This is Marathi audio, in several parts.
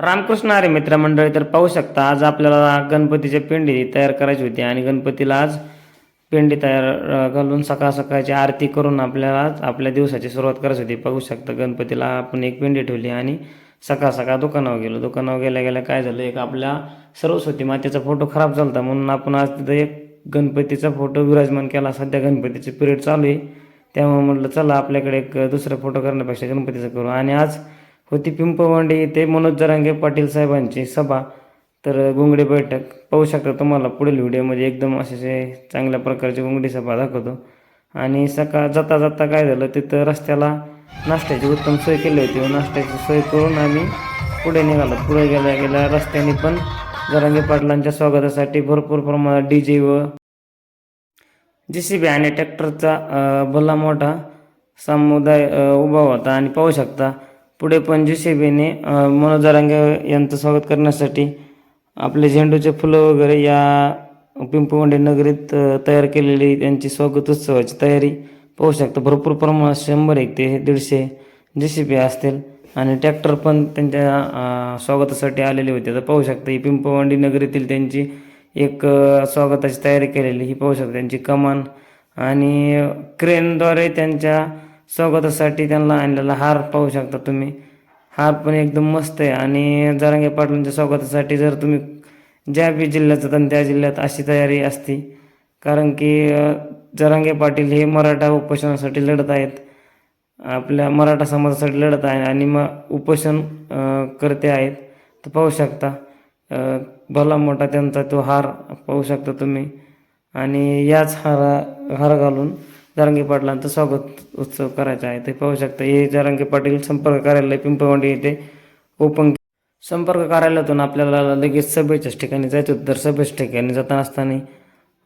रामकृष्ण आरे मित्रमंडळी तर पाहू शकता आज आपल्याला गणपतीची पिंडी तयार करायची होती आणि गणपतीला आज पिंडी तयार घालून सकाळ सकाळची आरती करून आपल्याला आज आपल्या दिवसाची सुरुवात करायची होती. पाहू शकता गणपतीला आपण एक पिंडी ठेवली आणि सकाळ सकाळ दुकानावर गेलो. दुकानावर गेल्या गेल्या काय झालं एक आपल्या सरस्वती मातेचा फोटो खराब झाला होता. म्हणून आपण आज तिथं एक गणपतीचा फोटो विराजमान केला. सध्या गणपतीचे पिरियड चालू आहे. त्यामुळे म्हटलं चला आपल्याकडे एक दुसरा फोटो करण्यापेक्षा गणपतीचा करू. आणि आज होती पिंपवंडी येथे मनोज जरांगे पाटील साहेबांची सभा. तर गुंगडी बैठक. पाहू शकता तुम्हाला पुढील व्हिडिओमध्ये एकदम असे चांगल्या प्रकारची गुंगडी सभा दाखवतो. आणि सकाळ जाता जाता काय झालं तिथं रस्त्याला नाश्त्याची उत्तम सोय केली होती. व नाश्त्याची सोय करून आम्ही पुढे निघालो. पुढे गेल्या गेल्या रस्त्याने पण जरांगे पाटलांच्या स्वागतासाठी भरपूर प्रमाणात डी जे व जे सी बी आणि ट्रॅक्टरचा भला मोठा समुदाय उभा होता. आणि पाहू शकता पुढे पण जे सी बीने मनोज यांचं स्वागत करण्यासाठी आपले झेंडूचे फुलं वगैरे या पिंपवंडी नगरीत तयार केलेली त्यांची स्वागत उत्सवाची तयारी पाहू शकता. भरपूर प्रमाणात शंभर एक ते दीडशे जे सी बी असतील आणि ट्रॅक्टर पण त्यांच्या स्वागतासाठी आलेले होते. तर पाहू शकता ही पिंपवंडी नगरीतील त्यांची एक स्वागताची तयारी केलेली ही पाहू शकता त्यांची कमान आणि क्रेनद्वारे त्यांच्या स्वागतासाठी त्यांना आणलेला हार पाहू शकता तुम्ही. हार पण एकदम मस्त आहे आणि जरांगे पाटलांच्या स्वागतासाठी जर तुम्ही ज्या बी जिल्ह्यात तर त्या जिल्ह्यात अशी तयारी असते. कारण की जरांगे पाटील हे मराठा उपोषणासाठी लढत आहेत. आपल्या मराठा समाजासाठी लढत आहे आणि मग उपोषण करते आहेत. तर पाहू शकता भला मोठा त्यांचा तो हार पाहू शकता तुम्ही. आणि याच हारा हार घालून जरांगे पाटलांचं स्वागत उत्सव करायचा आहे. ते पाहू शकता हे जरांगे पाटील संपर्क कार्यालय पिंपळवंडी येथे ओपन संपर्क कार्यालयातून आपल्याला लगेच सभेच्याच ठिकाणी जायचं होतं. तर सभेच्या ठिकाणी जाताना असताना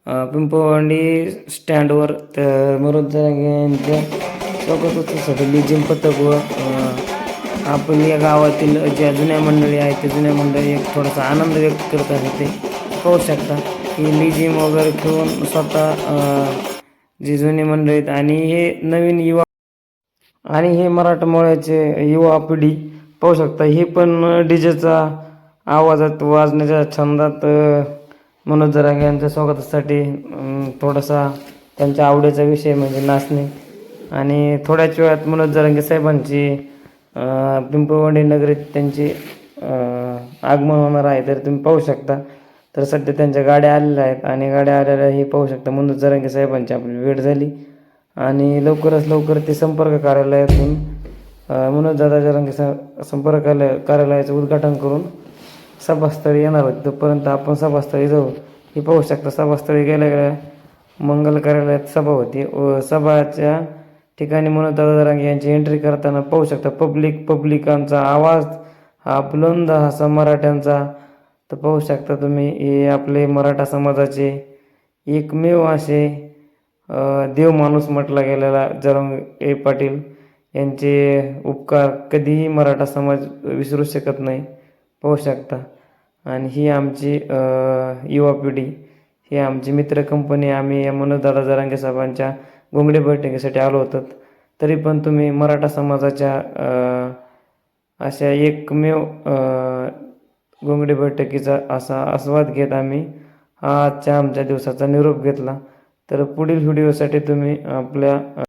पिंपवंडी पिंपळवंडी स्टँडवर त- मनोज जरांगे यांच्या स्वागत उत्सवासाठी लिजिम पथक व आपण या गावातील ज्या जुन्या मंडळी आहेत त्या जुन्या मंडळी एक थोडासा आनंद व्यक्त करत आहेत. ते पाहू शकता की लिजिम वगैरे खेळून स्वतः जी जुने मंडळी आहेत. आणि हे नवीन युवा आणि हे मराठमोळ्याचे युवा पिढी पाहू शकता. हे पण डीजेचा आवाजात वाजण्याच्या छंदात मनोज जरांगे यांच्या स्वागतासाठी थोडासा त्यांच्या आवडीचा विषय म्हणजे नाचणे. आणि थोड्याच वेळात मनोज जरांगे साहेबांची पिंपवंडी पिंपळवंडी नगरीत त्यांची आगमन होणार आहे. तर तुम्ही पाहू शकता. तर सध्या त्यांच्या गाड्या आलेल्या आहेत आणि गाड्या आलेल्या हे पाहू शकता. म्हणून जरांगे साहेबांची आपली भेट झाली. आणि लवकरच लवकर ते संपर्क कार्यालयातून अ, मनोज दादा जरांगे स- संपर्क कार्यालय कार्यालयाचं उद्घाटन करून सभास्थळी येणार होते तोपर्यंत आपण सभास्थळी जाऊ. हे पाहू शकता सभास्थळी गेल्या गेल्या मंगल कार्यालयात सभा होती. व सभाच्या ठिकाणी मनोज दादा जरांगे यांची एंट्री करताना पाहू शकता पब्लिक पब्लिकांचा आवाज हा बुलंद असा मराठ्यांचा तर पाहू शकता तुम्ही हे आपले मराठा समाजाचे एकमेव असे देव माणूस म्हटला गेलेला जरंग ए पाटील. यांचे उपकार कधीही मराठा समाज विसरू शकत नाही. पाहू शकता. आणि ही आमची युवा पिढी ही आमची मित्र कंपनी आम्ही या मनोजदादा जरांगे साहेबांच्या घोंगडे बैठकीसाठी आलो होतो. तरी पण तुम्ही मराठा समाजाच्या अशा एकमेव घोंगडी बैठकीचा असा आस्वाद घेत आम्ही. हा आजच्या आमच्या दिवसाचा निरोप घेतला. तर पुढील व्हिडिओसाठी तुम्ही आपल्या